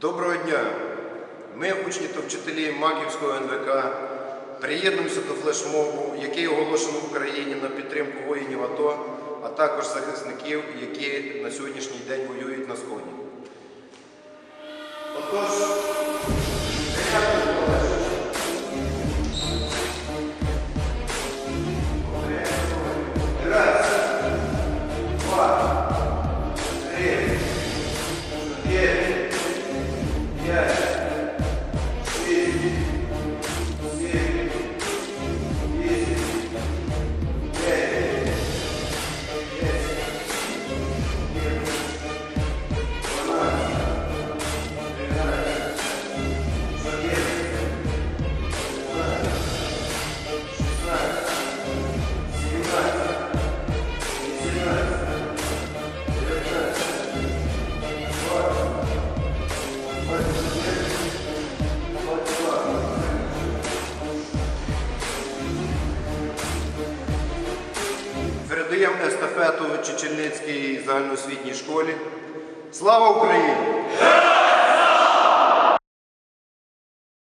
Доброго дня! Ми, учні та вчителі Маківського НВК, приєднуємося до флешмобу, який оголошено в Україні на підтримку воїнів АТО, а також захисників, які на сьогоднішній день воюють на Сході. Отож, Передаємо естафету Чечельницькій загальноосвітній школі. Слава Україні!